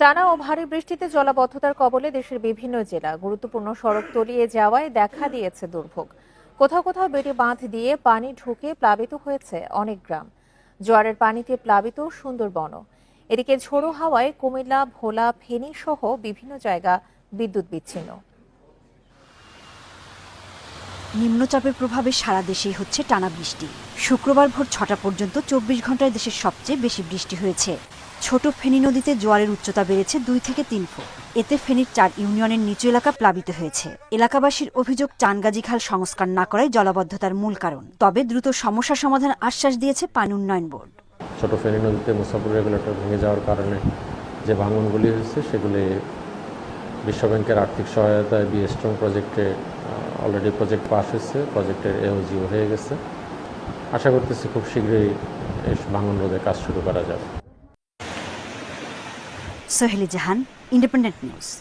টানা ও ভারী বৃষ্টিতে জলাবদ্ধতার কবলে দেশের বিভিন্ন জেলা গুরুত্বপূর্ণ সড়ক তলিয়ে যাওয়ায় দেখা দিয়েছে দুর্ভোগ। কোথাও কোথাও বেড়ে বাঁধ দিয়ে পানি ঢুকে প্লাবিত হয়েছে অনেক গ্রাম। জোয়ারের পানিতে প্লাবিত সুন্দরবন। এদিকে ঝোড়ো হাওয়ায় কুমিল্লা, ভোলা, ফেনী সহ বিভিন্ন জায়গা বিদ্যুৎ বিচ্ছিন্ন। নিম্নচাপের প্রভাবে সারা দেশেই হচ্ছে টানা বৃষ্টি। শুক্রবার ভোর ছটা পর্যন্ত চব্বিশ ঘন্টায় দেশের সবচেয়ে বেশি বৃষ্টি হয়েছে। ছোট ফেনী নদীতে জোয়ারের উচ্চতা বেড়েছে দুই থেকে তিন ফুট। এতে ফেনীর চার ইউনিয়নের নিচু এলাকা প্লাবিত হয়েছে। এলাকাবাসীর অভিযোগ, চানগাজি খাল সংস্কার না করাই জলাবদ্ধতার মূল কারণ। তবে দ্রুত সমস্যা সমাধান আশ্বাস দিয়েছে পানি উন্নয়ন বোর্ড। ছোট ফেনী নদীতে মুসাফুর রেগুলেটর ভেঙে যাওয়ার কারণে যে ভাঙনগুলি হয়েছে, সেগুলি বিশ্বব্যাংকের আর্থিক সহায়তায় বি স্ট্রং প্রজেক্টে অলরেডি প্রজেক্ট পাস হয়েছে। প্রজেক্টের এওজিও হয়ে গেছে। আশা করতেছি খুব শীঘ্রই ভাঙন রোধে কাজ শুরু করা যাবে। സൊഹലി ജഹാൻ ഇൻഡിപെൻഡന്റ് ന്യൂസ്